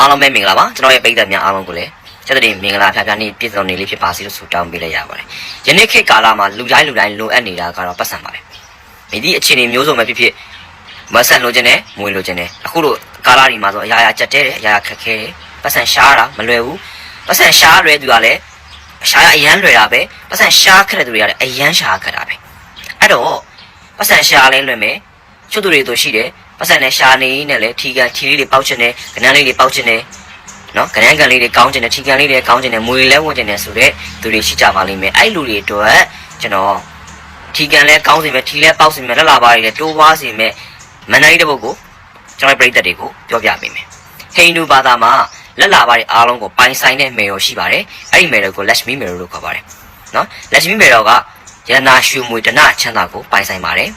အားလုံးပဲမင်္ဂလာပါကျွန်တော်ရဲ့ပိတ်သက်များအားလုံးကိုလည်းကျက်တဲ့မင်္ဂလာဖျားဖျားနေ့ပြည့်စုံနေလေးဖြစ်ပါစေလို့ဆုတောင်းပေးလိုက်ရပါတယ်ယနေ့ခေတ်ကာလမှာလူတိုင်းလူတိုင်းလိုအပ်နေတာကတော့ပတ်စံပါပဲမိသည့်အခြေအနေမျိုးစုံပဲဖြစ်ဖြစ်မဆန်လိုချင်တယ်မွေလိုချင်တယ်အခုလိုကာလဒီမှာဆိုအရာရာကြက်တဲတယ်အရာရာခက်ခဲတယ်ပတ်စံရှားတာမလွယ်ဘူးပတ်စံရှားလွယ်သူကလည်းရှားရအရန်လွယ်တာပဲပတ်စံရှားခက်တဲ့သူတွေကလည်းအရန်ရှားခက်တာပဲအဲ့တော့ပတ်စံရှားလဲလွယ်မယ် ချွတ်သူတွေတို့ရှိတယ်ပတ်စံနဲ့ရှားနေနဲ့လေထီကန်ထီလေးတွေပေါက်ချင်တယ်ကနန်းလေးတွေပေါက်ချင်တယ်နော်ကရန်ကန်လေးတွေကောင်းကျင်တယ်ထီကန်လေးတွေကောင်းကျင်တယ်မွေလဲဝင်ကျင်တယ်ဆိုတော့သူတွေရှိကြပါလိမ့်မယ်အဲ့လူတွေအတွက်ကျွန်တော်ထီကန်လဲကောင်းစီမယ်ထီလဲပေါက်စီမယ်လက်လာပါတွေလဲတိုးွားစီမယ်မန္တလေးတစ်ပုတ်ကိုကျွန်တော်ပြိတ္တတွေကိုပြောပြပေးမယ်ဟိန္ဒူဘာသာမှာလက်လာပါတွေအားလုံးကိုပိုင်ဆိုင်တဲ့မေရောရှိပါတယ်အဲ့ဒီမေရောကိုလက်ရှမီမေရောလို့ခေါ်ပါတယ်နော်လက်ရှမီမေရောကယန္နာရွှေမွေတနချမ်းသာကိုပိုင်ဆိုင်ပါတယ်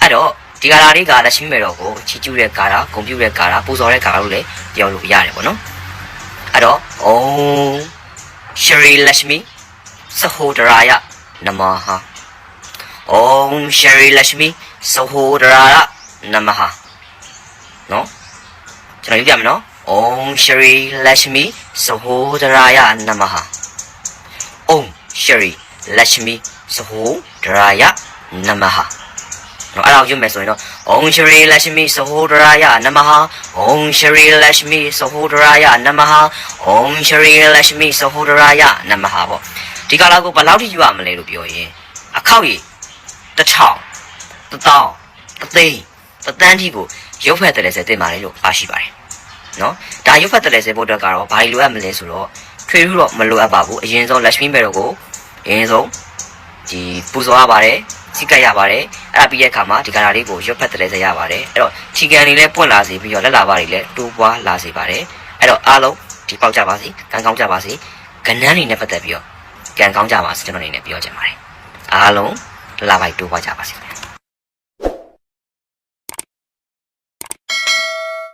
အဲ့တော့ ဒီကာလာလေးကလက်ရှမီမေရောကိုချီကျူးတဲ့ကာလာဂုံပြူတဲ့ကာလာပူဇော်တဲ့ကာလာလို့လည်းပြောလို့ရတယ်ပေါ့နော်အဲ့တော့ဩရှရီလက်ရှမီစဟိုဒရာယနမဟာဩရှရီလက်ရှမီစဟိုဒရာယနမဟာနော်ကျွန်တော်ပြပြမယ်နော်ဩရှရီလက်ရှမီစဟိုဒရာယနမဟာဩရှရီလက်ရှမီစဟိုဒရာယနမဟာနော် အဲ့ဒါကိုရွတ်မယ်ဆိုရင်တော့ Om Shri Lakshmi Sahodharaya Namaha Om Shri Lakshmi Sahodharaya Namaha Om Shri Lakshmi Sahodharaya Namaha ပေါ့ဒီကလာကိုဘယ်လောက်ထိယူရမလဲလို့ပြောရင်အခောက်ရည်တစ်ထောင်တစ်တောင်းတစ်သိန်းတစ်တန်းထိကိုရုပ်ဖက်တယ်လဲဆဲတင်ပါလေလို့ပါရှိပါတယ်နော်ဒါရုပ်ဖက်တယ်လဲဆဲဖို့အတွက်ကတော့ဘာလို့လိုအပ်မလဲဆိုတော့ထွေထူးတော့မလိုအပ်ပါဘူးအရင်ဆုံး Lakshmi ဘယ်တော့ကိုအရင်ဆုံးဒီပူဇော်ရပါတယ် စိတ်ကပ်ရပါတယ်အဲ့ဒါပြီးတဲ့အခါမှာဒီကလာလေးကိုရွတ်ဖက်တယ်လဲဆဲရပါတယ်အဲ့တော့ခြေကန်လေးလည်းပွင့်လာစေပြီးတော့လက်လာပါတွေလည်းတိုးပွားလာစေပါတယ်အဲ့တော့အားလုံးဒီပေါက်ကြပါစေကံကောင်းကြပါစေကဏ္ဍနေနဲ့ပတ်သက်ပြီးတော့ကံကောင်းကြပါစေကျွန်တော်အနေနဲ့ပြောချင်ပါတယ်အားလုံးလာပိုက်တိုးပွားကြပါစေခင်ဗျာ